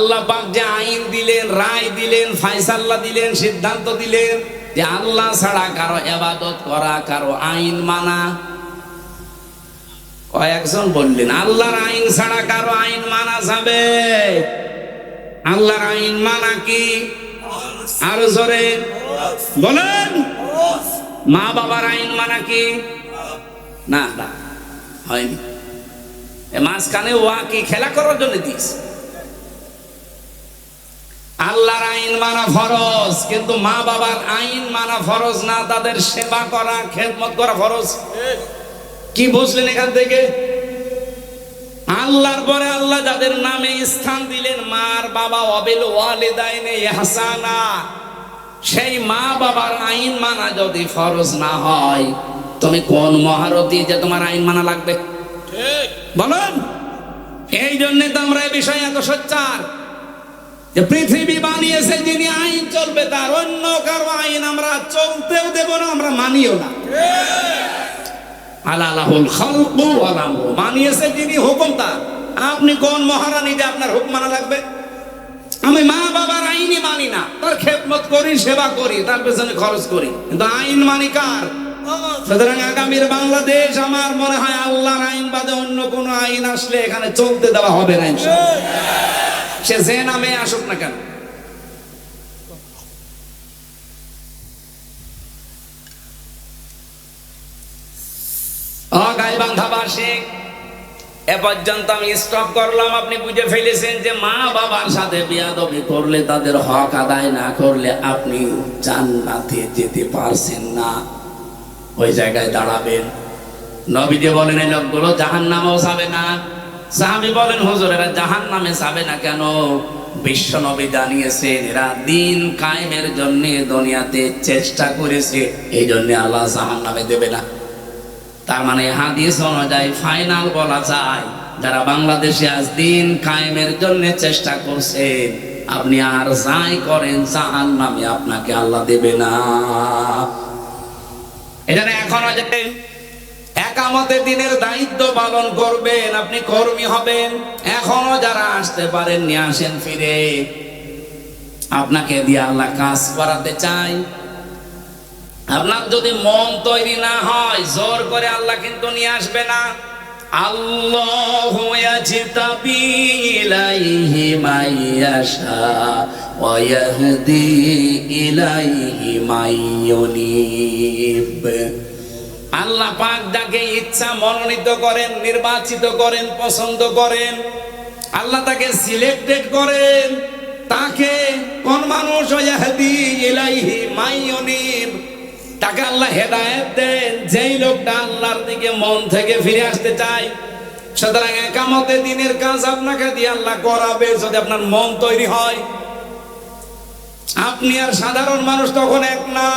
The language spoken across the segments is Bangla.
আল্লাহ পাক যে আইন দিলেন, রায় দিলেন ফাইসাল্লা দিলেন, সিদ্ধান্ত দিলেন যে আল্লাহ ছাড়া কারও এবাদত করা, কারও আইন মানা। কয়েকজন বললেন, আল্লাহর আইন ছাড়া কারও আইন মানা যাবে। আল্লাহর আইন মানা কি? আরও জোরে। বলেন, মা বাবার আইন মানা কি? না হয়নি। মাঝখানে ওয়া কি খেলা করার জন্য দিস আল্লাহর আইন মানা ফরজ কিন্তু মা বাবার আইন মানা ফরজ না তাদের সেবা করা খেদমত করা ফরজ। কি বুঝলেন এখান থেকে? আল্লাহর পরে আল্লাহ যাদের নামে স্থান দিলেন মার বাবা অবেল ওয়ালিদাইনে ইহসানা সেই মা বাবার আইন মানা যদি ফরজ না হয় তুমি কোন মহারতি যে তোমার আইন মানা লাগবে? বলেন। এই জন্য তো আমরা এই বিষয়ে এত সোচ্চার। যে পৃথিবী বানিয়েছে যিনি আইন চলবে, তার অন্য কারও আইন আমরা চলতেও দেব না, আমরা মানিও না। যিনি আপনি কোন আপনার লাগবে? আমি মা বাবার আইনই মানি না। করি, সেবা করি, তার পেছনে খরচ করি। কিন্তু আইন মানি আগামীর বাংলাদেশ আমার মনে হয় আল্লাহর আইন বাদে অন্য কোন আইন আসলে এখানে চলতে দেওয়া হবে না। সে যে নামে আসুক না কেন? অগাইবান্ধাবাসী এ পর্যন্ত আমি স্টপ করলাম। আপনি বুঝে ফেলেছেন যে মা বাবার সাথে বিয়াদবি করলে তাদের হক আদায় না করলে আপনি জান্নাতে যেতে পারছেন না। ওই জায়গায় দাঁড়াবেন। নবীজি বলেন, এই লোকগুলো জাহান নামেও যাবে না। সাহাবি বলেন, হুজুর, এরা জাহান নামে যাবে না কেন? বিশ্ব নবী জানিয়েছেন, এরা দিন কায়েমের জন্য দুনিয়াতে চেষ্টা করেছে, এই জন্য আল্লাহ জাহান নামে দেবে না। তার মানে হাদিস অনুযায়ী ফাইনাল বলা যায়, যারা বাংলাদেশে আজ দিন কায়েমের জন্য চেষ্টা করছেন আপনি আর যাই করেন জাহান নামে আপনাকে আল্লাহ দেবে না। এখানে এখনও যে একামতে দিনের দায়িত্ব পালন করবেন, আপনি কর্মী হবেন। এখনও যারা আসতে পারেন নিয়ে আসেন ফিরে। আপনাকে দিয়ে আল্লাহ কাজ করাতে চাই। আপনার যদি মন তৈরি না হয়, জোর করে আল্লাহ কিন্তু নিয়ে আসবে না। আল্লাহ ইয়াজতাবি ইলাইহি আল্লাহ পাক যাকে ইচ্ছা মনোনীত করেন, নির্বাচিত করেন, পছন্দ করেন, আল্লাহ তাকে সিলেক্টেড করেন, তাকে কোন মানুষ ইলাইহি মাইয়ুনিব তাকে আল্লাহ হেদায়েত দেন। যেই লোকটা আল্লাহর দিকে মন থেকে ফিরে আসতে চায়, সুতরাং একামতে দিনের কাজ আপনাকে দিয়ে আল্লাহ করাবে যদি আপনার মন তৈরি হয়। আপনি আর সাধারণ মানুষ তখন এক না।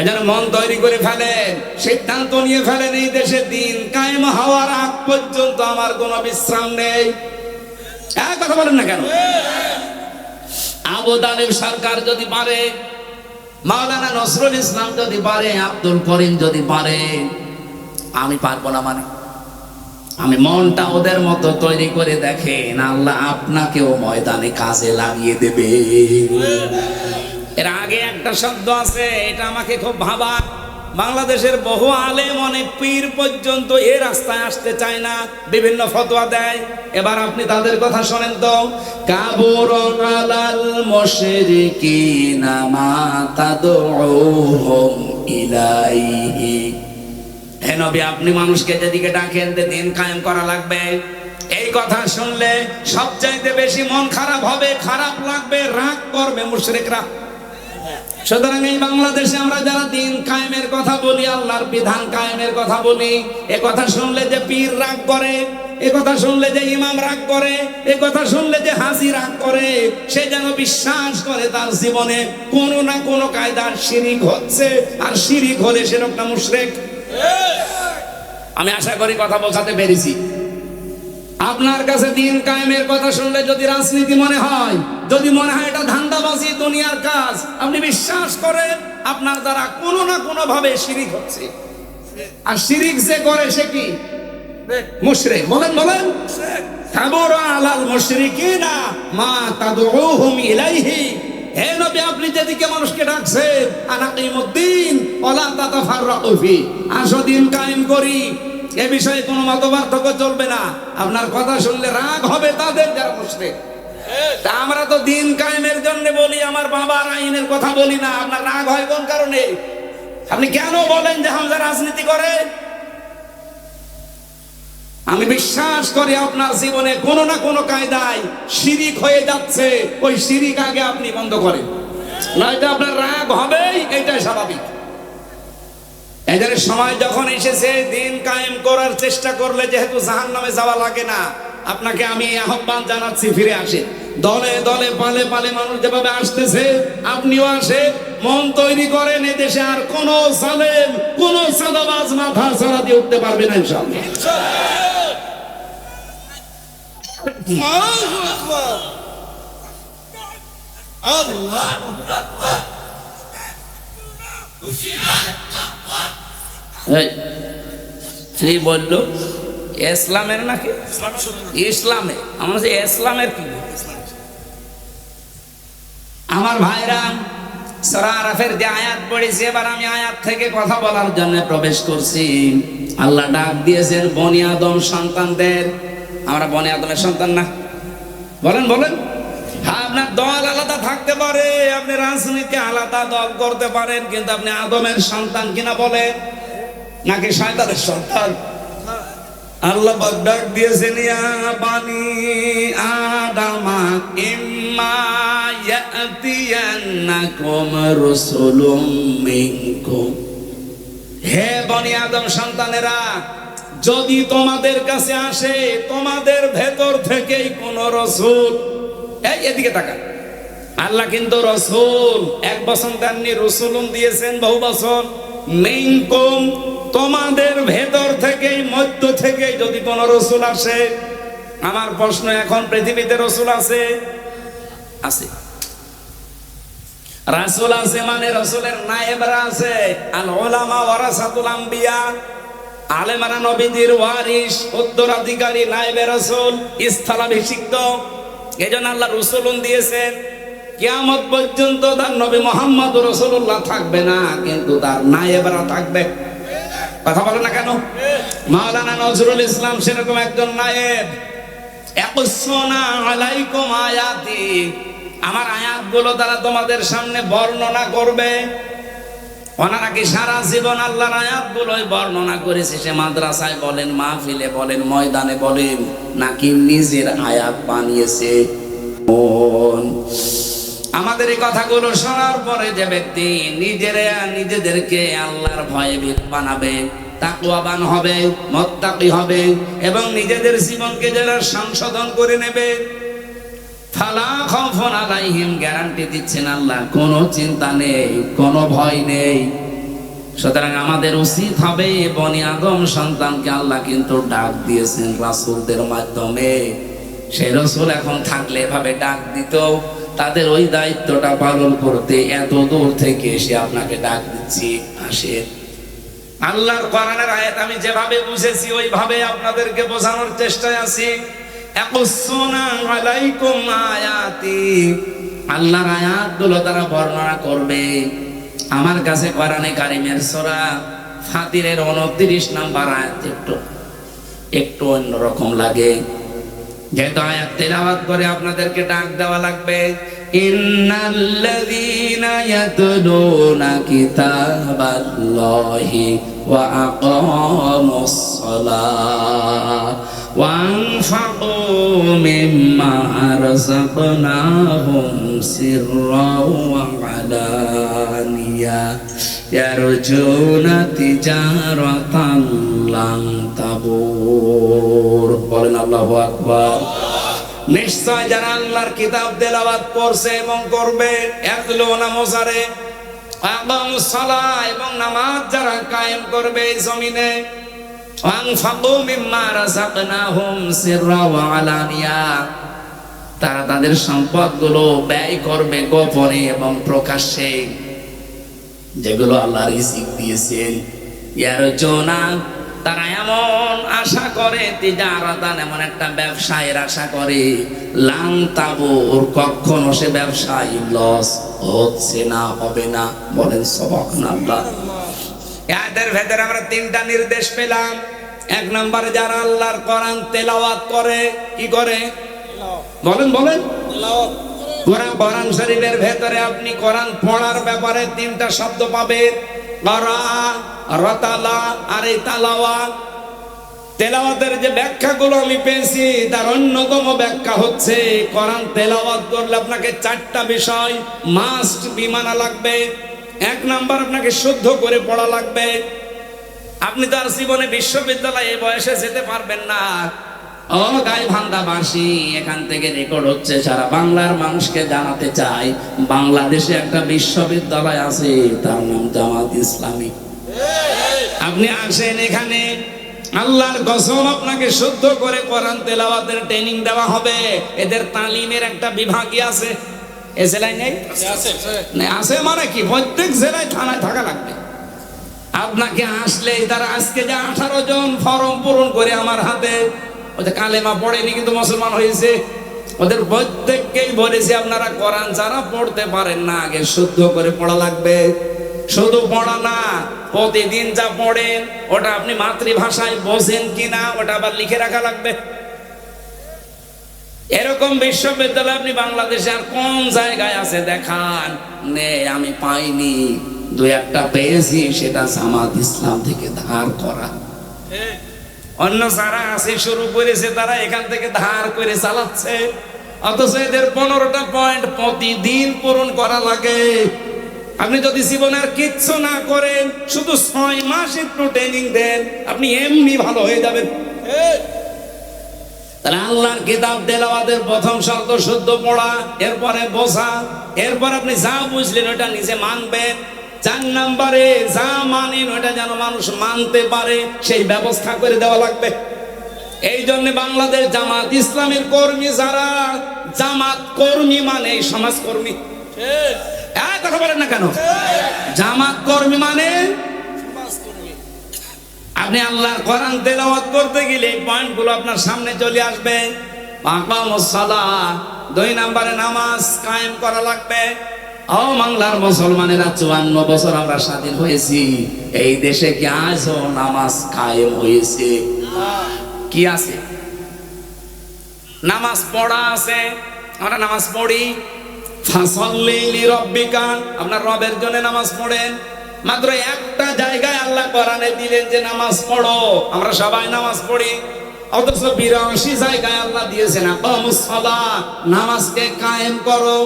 এজন্য মন তৈরি করে ফেলেন, সিদ্ধান্ত নিয়ে ফেলেন, এই দেশে দিন কায়েম হওয়ার আগ পর্যন্ত আমার কোনো বিশ্রাম নেই। এক কথা বলেন না কেন? আবু তালেব সরকার যদি পারে, মাওলানা নসরুল ইসলাম যদি পারে, আব্দুল করিম যদি পারে, আমি পারব না মানে। আমি মনটা ওদের মতো তৈরি করে দেখেন, আল্লাহ আপনাকেও ময়দানে কাজে লাগিয়ে দেবে। এর আগে একটা শব্দ আছে, এটা আমাকে খুব ভাবা। বাংলাদেশের বহু আলেম অনেক পীর পর্যন্ত এ রাস্তায় আসতে চায় না, বিভিন্ন ফতোয়া দেয়। এবার আপনি তাদের কথা শোনেন তো। কাবুর আলাল মুশরিকিনা মা তাদউহুম ইলাইহি। হে নবী, আপনি মানুষকে যেদিকে ডাকেন যে দিন কায়েম করা লাগবে। এই কথা শুনলে সবচাইতে বেশি মন খারাপ হবে, খারাপ লাগবে, রাগ করবে মুশরিকরা। সুতরাং এই বাংলাদেশে আমরা যারা দিন কায়েমের কথা বলি আল্লাহর বিধান কায়েমের কথা বলি এ কথা শুনলে যে পীর রাগ করে এ কথা শুনলে যে ইমাম রাগ করে এ কথা শুনলে যে হাসি রাগ করে সে যেন বিশ্বাস করে তার জীবনে কোনো না কোনো কায়দার শিরিক হচ্ছে আর শিরিক হলে সেরকম মুশরেক। আমি আশা করি কথা বোঝাতে পেরেছি। আপনার কাছে দিন কায়েমের কথা শুনলে যদি রাজনীতি মনে হয়, যদি মনে হয় এটা ধান্দাবাজি, দুনিয়ার কাজ, আপনি বিশ্বাস করেন, আপনার দ্বারা কোনো না কোনো ভাবে শিরিক হচ্ছে। আর শিরিক যে করে সে কি? মুশরে বলেন বলেন। কাবুর আলাল মুশরিকিনা মা তাদউহুম ইলাইহি। হে নবী, আপনি যেদিকে মানুষকে ডাকছেন আনাকিমুদ্দিন ওলা তাতাফাররাকু ফি। আসো, দিন কায়েম করি। এ বিষয়ে কোনো মতপার্থক্য চলবে না। আপনার কথা শুনলে রাগ হবে তাদের যারা মুশরিক তা আমরা তো দিন কায়েমের জন্য বলি, আমার বাবার আইনের কথা বলি না, আপনার রাগ হয় কোন কারণে? আপনি কেন বলেন যে হামজা রাজনীতি করে? আমি বিশ্বাস করি আপনার জীবনে কোনো না কোনো কায়দায় শিরিক হয়ে যাচ্ছে, ওই শিরিক আগে আপনি বন্ধ করেন। নয়তো আপনার রাগ হবেই, এটাই স্বাভাবিক। এদের সময় যখন এসেছে, দিন কায়েম করার চেষ্টা করলে যেহেতু জাহান নামে যাওয়া লাগে না, আপনাকে আমি আহ্বান জানাচ্ছি, ফিরে আসে দলে দলে, পালে পালে মানুষ যেভাবে আসতেছে, আপনিও আসে মন তৈরি করেন, এদেশে আর কোন সালেম কোন সাদাবাজ মাথা ছাড়া দিয়ে উঠতে পারবে না, ইনশাআল্লাহ। আল্লাহু কি বলল ইসলামের নাকি? ইসলামে আমার ইসলামের কি? আমার ভাইরা সরা যে আয়াত পড়েছি এবার আমি আয়াত থেকে কথা বলার জন্য প্রবেশ করছি। আল্লাহ ডাক দিয়েছেন বনি আদম সন্তানদের। আমরা বনি আদমের সন্তান না। বলেন বলেন। আপনার দল আলাদা থাকতে পারে, আপনি রাজনীতি আলাদা দল করতে পারেন, কিন্তু আপনি আদমের সন্তান কিনা বলেন নাকি শয়তানের সন্তান? আল্লাহ ডাক দিয়েছেন আদামা রাসূলুম মিনকুম। হে বনি আদম সন্তানেরা, যদি তোমাদের কাছে আসে, তোমাদের ভেতর থেকেই কোন রসুল এই, এদিকে তাকা। আল্লাহ কিন্তু রসুল, এক বছর দেননি, রসুলুন দিয়েছেন বহু বছর মিনকুম তোমাদের ভেতর থেকেই, মধ্য থেকেই যদি কোন রসুল আসে, আমার প্রশ্ন এখন পৃথিবীতে রসুল আছে? আছে। রাসুল আছে মানে রসুলের নায়েবরা আছে। আল ওলামা ওয়ারাসাতুল আম্বিয়া, আলেমারা নবীদের ওয়ারিস উত্তরাধিকারী নায়েবে রসুল, স্থলাভিষিক্ত। এই জন্য আল্লাহ রসুলুন দিয়েছেন, কিয়ামত পর্যন্ত তার নবী মোহাম্মদ রসুল্লাহ থাকবে না, কিন্তু তার নায়েবরা থাকবে। কথা বলে না কেন? মাওলানা নজরুল ইসলাম সেরকম একজন নায়েব। আলাইকুম আয়াতি। আমার আয়াতগুলো তারা তোমাদের সামনে বর্ণনা করবে। ওনারা কি সারা জীবন আল্লাহর আয়াতগুলোই বর্ণনা করেছে। সে মাদ্রাসায় বলেন, মাহফিলে বলেন, ময়দানে বলেন, নাকি নিজের আয়াত বানিয়েছে। আমাদের এই কথাগুলো শোনার পরে যে ব্যক্তি নিজেরা নিজেদেরকে আল্লাহর ভয়ে ভীত বানাবে তাকুয়াবান হবে, মত্তাকি হবে এবং নিজেদের জীবনকে যারা সংশোধন করে নেবে ফালা খফন আলাইহিম, গ্যারান্টি দিচ্ছেন আল্লাহ, কোনো চিন্তা নেই, কোনো ভয় নেই। সুতরাং আমাদের উচিত হবে বনি আদম সন্তানকে আল্লাহ কিন্তু ডাক দিয়েছেন রাসূলদের মাধ্যমে। সেই রসুল এখন থাকলে এভাবে ডাক দিত তাদের ওই দায়িত্বটা পালন করতে এত দূর থেকে এসে আপনাকে ডাক দিচ্ছি আসে আল্লাহর কোরআনের আয়াত আমি যেভাবে বুঝেছি, ওইভাবে আপনাদেরকে বোঝানোর চেষ্টায় আছি। আলাইকুম আয়াতি। আল্লাহর আয়াতগুলো তারা বর্ণনা করবে। আমার কাছে কোরআনে কারিমের সূরা ফাতিরের 29 নাম্বার আয়াত একটু একটু অন্যরকম লাগে। যেহেতু আয়াত তেলাওয়াত করে আপনাদেরকে ডাক দেওয়া লাগবে। ইন্নাল্লাযীনা ইয়াতলুনা কিতাবাল্লাহি ওয়া আকামুস সালাহ মিম্মা রাযাকনাহুম সিররাও ওয়া আলানিয়া ইয়ারজুনা তিজারাতান লান তাবুর বলেন আল্লাহু আকবার। নিশ্চয় যারা আল্লাহর কিতাব দেলাবাদ করছে এবং করবে একলুনা মোসারে এবং সালাহ এবং নামাজ যারা কায়েম করবে এই জমিনে তারা তাদের সম্পদগুলো ব্যয় করবে গোপনে এবং প্রকাশ্যে। যেগুলো আল্লাহ রিজিক দিয়েছেন। ইয়ার জোনা তারা এমন আশা করে তিজারাতান এমন একটা ব্যবসায়ের আশা করে লাং তাবুর কখনো সে ব্যবসায়ী লস হচ্ছে না, হবে না, বলেন সবক আল্লাহ এদের ভেতরে আমরা তিনটা নির্দেশ পেলাম। এক নম্বরে যারা আল্লাহর কোরআন তেলাওয়াত করে, কি করে? বলেন বলেন। কোরআন কোরআন শরীফের ভেতরে আপনি কোরআন পড়ার ব্যাপারে তিনটা শব্দ পাবেন। রতালা, আর এই তালাওয়া। তেলাওয়াতের যে ব্যাখ্যাগুলো আমি পেয়েছি, তার অন্যতম ব্যাখ্যা হচ্ছে, কোরআন তেলাওয়াত করলে আপনাকে চারটা বিষয় মাস্ট বিমানা লাগবে। এক নাম্বার আপনাকে শুদ্ধ করে পড়া লাগবে। আপনি তো আর জীবনে বিশ্ববিদ্যালয়ে বয়সে যেতে পারবেন না। ও গাই ভান্দাবাসী এখান থেকে রেকর্ড হচ্ছে, সারা বাংলার মানুষকে জানাতে চাই। বাংলাদেশে একটা বিশ্ববিদ্যালয় আছে, তার নাম জামাত ইসলামী। আপনি আসেন এখানে। আল্লাহর কসম আপনাকে শুদ্ধ করে কোরআন তেলাওয়াতের ট্রেনিং দেওয়া হবে। এদের তালিমের একটা বিভাগই আছে। এ জেলায় নেই, আছে মানে কি? প্রত্যেক জেলায় থানায় থাকা লাগবে। আপনাকে আসলে তারা আজকে যে আঠারো জন ফর্ম পূরণ করে আমার হাতে, ওদের কালেমা পড়েনি কিন্তু মুসলমান হয়েছে। ওদের প্রত্যেককেই বলেছি, আপনারা কোরআন যারা পড়তে পারেন না, আগে শুদ্ধ করে পড়া লাগবে। শুধু পড়া না, প্রতিদিন যা পড়েন, ওটা আপনি মাতৃভাষায় বোঝেন কিনা, ওটা আবার লিখে রাখা লাগবে। এরকম বিশ্ববিদ্যালয় আপনি বাংলাদেশে আর কোন জায়গায় আছে দেখান? নে, আমি পাইনি। দু একটা পেয়েছি, সেটা জামাত ইসলাম থেকে ধার করা। অন্য যারা আছে, শুরু করেছে, তারা এখান থেকে ধার করে চালাচ্ছে। অথচ এদের পনেরোটা পয়েন্ট প্রতিদিন পূরণ করা লাগে। আপনি যদি জীবনে আর কিচ্ছু না করেন, শুধু ছয় মাস একটু ট্রেনিং দেন, আপনি এমনি ভালো হয়ে যাবেন। তাহলে আল্লাহর কিতাব তেলাওয়াতের প্রথম শব্দ শুদ্ধ পড়া এরপরে বোঝা এরপর আপনি যা বুঝলেন ওটা নিজে মানবেন। চার নাম্বারে যা মানেন ওটা যেন মানুষ মানতে পারে সেই ব্যবস্থা করে দেওয়া লাগবে। এই জন্য বাংলাদেশ জামাত ইসলামের কর্মী যারা জামাত কর্মী মানে এই সমাজ কর্মী। কথা বলেন না কেন? জামাত কর্মী মানে আপনি আল্লাহর কোরআন তেলাওয়াত করতে গেলে এই পয়েন্টগুলো আপনার সামনে চলে আসবে। দুই নম্বরে নামাজ কায়েম করা লাগবে। ও বাংলার মুসলমানেরা চুয়ান্ন বছর আমরা স্বাধীন হয়েছি। এই দেশে কি আজও নামাজ কায়েম হয়েছে? কি আছে? নামাজ পড়া আছে। আমরা নামাজ পড়ি। ফাসল্লি লিরাব্বিকা, আপনার রবের জন্য নামাজ পড়েন। মাত্র একটা জায়গায় আল্লাহ কোরআনে দিলেন যে নামাজ পড়ো। আমরা সবাই নামাজ পড়ি। অথচ বিরাশি জায়গায় আল্লাহ দিয়েছেন নামাজকে কায়েম করো।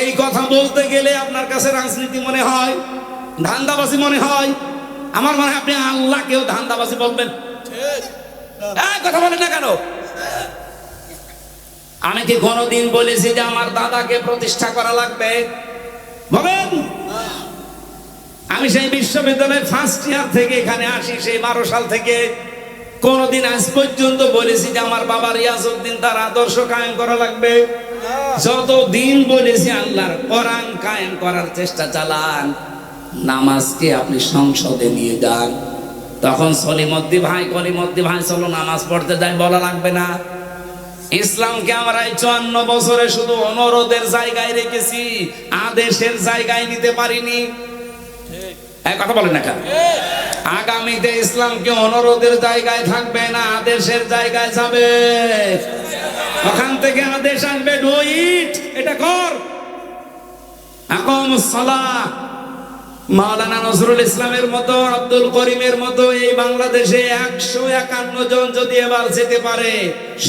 এই কথা বলতে গেলে আপনার কাছে রাজনীতি মনে হয়? ধান্দাবাজি মনে হয়? আমার মনে হয় আপনি আল্লাহকেও ধান্দাবাজি বলবেন। কথা বলেন না কেন? আমি কি কোনোদিন বলেছি যে আমার দাদাকে প্রতিষ্ঠা করা লাগবে? বলেন। আমি সেই বিশ্ববিদ্যালয়ের ফার্স্ট ইয়ার থেকে এখানে আসি, সেই বারো সাল থেকে। কোনদিন আজ পর্যন্ত বলেছি যে আমার বাবার ইয়াজউদ্দিন তার আদর্শ কায়েম করা লাগবে। যত দিন বলেছি আল্লাহর কোরআন কায়েম করার চেষ্টা চালান, নামাজকে আপনি সংসদে নিয়ে যান। তখন সলিমদ্দি ভাই, কলিমদ্দি ভাই, চলো নামাজ পড়তে যাই, বলা লাগবে না। ইসলামকে আমরা এই চুয়ান্ন বছরে শুধু অনুরোধের জায়গায় রেখেছি, আদেশের জায়গায় নিতে পারিনি। কথা বলেন না আগামীতে ইসলামকে অনুরোধের জায়গায় থাকবে না, আদেশের জায়গায় যাবে। ওখান থেকে আদেশ আসবে, ডু এটা কর। এখন সালাহ। মাওলানা নজরুল ইসলামের মতো, আব্দুল করিমের মতো এই বাংলাদেশে একশো একান্ন জন যদি এবার যেতে পারে,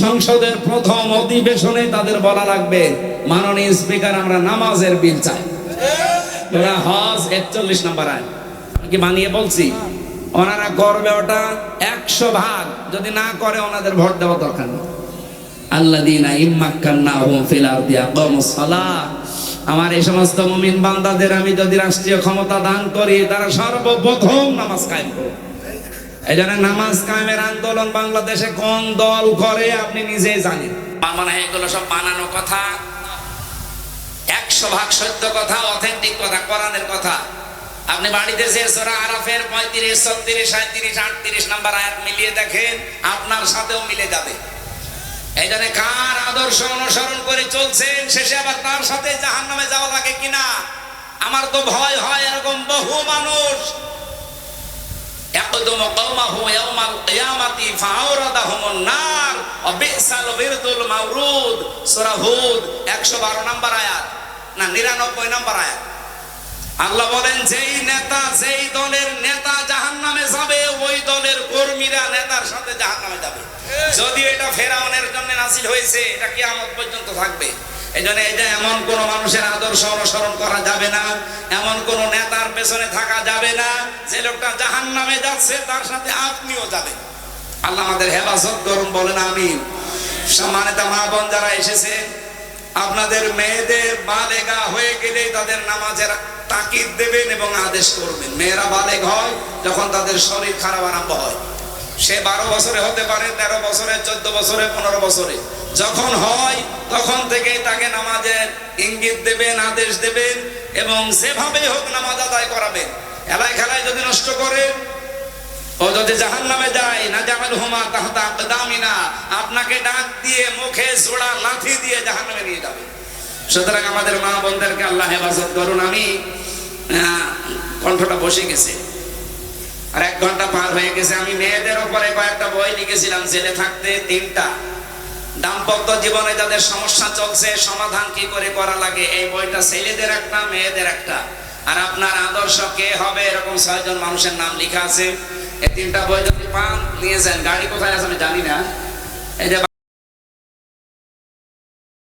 সংসদের প্রথম অধিবেশনে তাদের বলা লাগবে, মাননীয় স্পিকার, আমরা নামাজের বিল চাই। হজ একচল্লিশ নাম্বার আয় কি বানিয়ে বলছি, ওনারা করবে ওটা একশো ভাগ। যদি না করে, ওনাদের ভোট দেওয়া দরকার নেই। আমার এই সমস্ত মুমিন বান্দাদের আমি যদি রাষ্ট্রীয় ক্ষমতা দান করি, তারা সর্বপ্রথম নামাজ কায়েম এই জন্য নামাজ কায়েমের আন্দোলন বাংলাদেশে কোন দল করে, আপনি নিজেই জানেন। মনে এগুলো সব বানানো কথা। একশো ভাগ সত্য কথা, অথেন্টিক কথা, কোরআনের কথা। আপনি বাড়িতে যে সোরা আরাফের পঁয়ত্রিশ, ছত্রিশ সাঁত্রিশ আটত্রিশ নাম্বার আয়াত মিলিয়ে দেখেন, আপনার সাথেও মিলে যাবে। এই জন্য কার আদর্শ অনুসরণ করে চলছেন, শেষে আবার তার সাথে জাহান নামে যাওয়া লাগে কিনা? আমার তো ভয় হয় এরকম বহু মানুষ। একদম কৌমাহু ইয়ামাল কিয়ামাতি ফাওরাদাহুমুন নার অবিসাল মাউরুদ সূরা হুদ 112 নম্বর আয়াত। না 99 নম্বর আয়াত। আল্লাহ বলেন, যেই নেতা, যেই দলের নেতা জাহান্নামে যাবে, ওই দলের কর্মীরা নেতার সাথে জাহান্নামে যাবে। যদি এটা ফেরাউনের জন্য নাসিল হয়েছে, এটা কিয়ামত পর্যন্ত থাকবে। এই জন্য এটা এমন কোন মানুষের আদর্শ অনুসরণ করা যাবে না, এমন কোন নেতার পেছনে থাকা যাবে না, যে লোকটা জাহান্নামে যাচ্ছে, তার সাথে আপনিও যাবেন। আল্লাহ আমাদের হেফাজত করুন, বলেন আমি সম্মানিত মা বোন যারা এসেছে আপনাদের মেয়েদের বালেগা হয়ে গেলেই তাদের নামাজের তাকিদ দেবেন এবং আদেশ করবেন। মেয়েরা বালেগ হয়, যখন তাদের শরীর খারাপ আরম্ভ হয়। সে বারো বছরে হতে পারে, তেরো বছরে, চোদ্দ বছরে, পনেরো বছরে। যখন হয়, তখন থেকেই তাকে নামাজের ইঙ্গিত দেবেন, আদেশ দেবেন এবং যেভাবে হোক নামাজ আদায় করাবেন। এলায় খেলায় যদি নষ্ট করে, ও যদি জাহান নামে যায় না জামাল হুমা তাহতা আকদামিনা, আপনাকে ডাক দিয়ে মুখে জোড়া লাথি দিয়ে জাহান নামে নিয়ে যাবে। সুতরাং আমাদের মা বোনদেরকে আল্লাহ হেফাজত করুন আমি কণ্ঠটা বসে গেছে। আর এক ঘণ্টা পার হয়ে গেছে, আমি মেয়েদের উপরে কয়েকটা বই লিখেছিলাম, জেলে থাকতে তিনটা। দাম্পত্য জীবনে যাদের সমস্যা চলছে, সমাধান কি করে করা লাগে? এই বইটা ছেলেদের একটা, মেয়েদের একটা। আর আপনার আদর্শ কে হবে? এরকম ছয়জন মানুষের নাম লেখা আছে। এই তিনটা বই যদি পান, নিয়ে যান। গাড়ি কোথায় আছে আমি জানি না। এই যে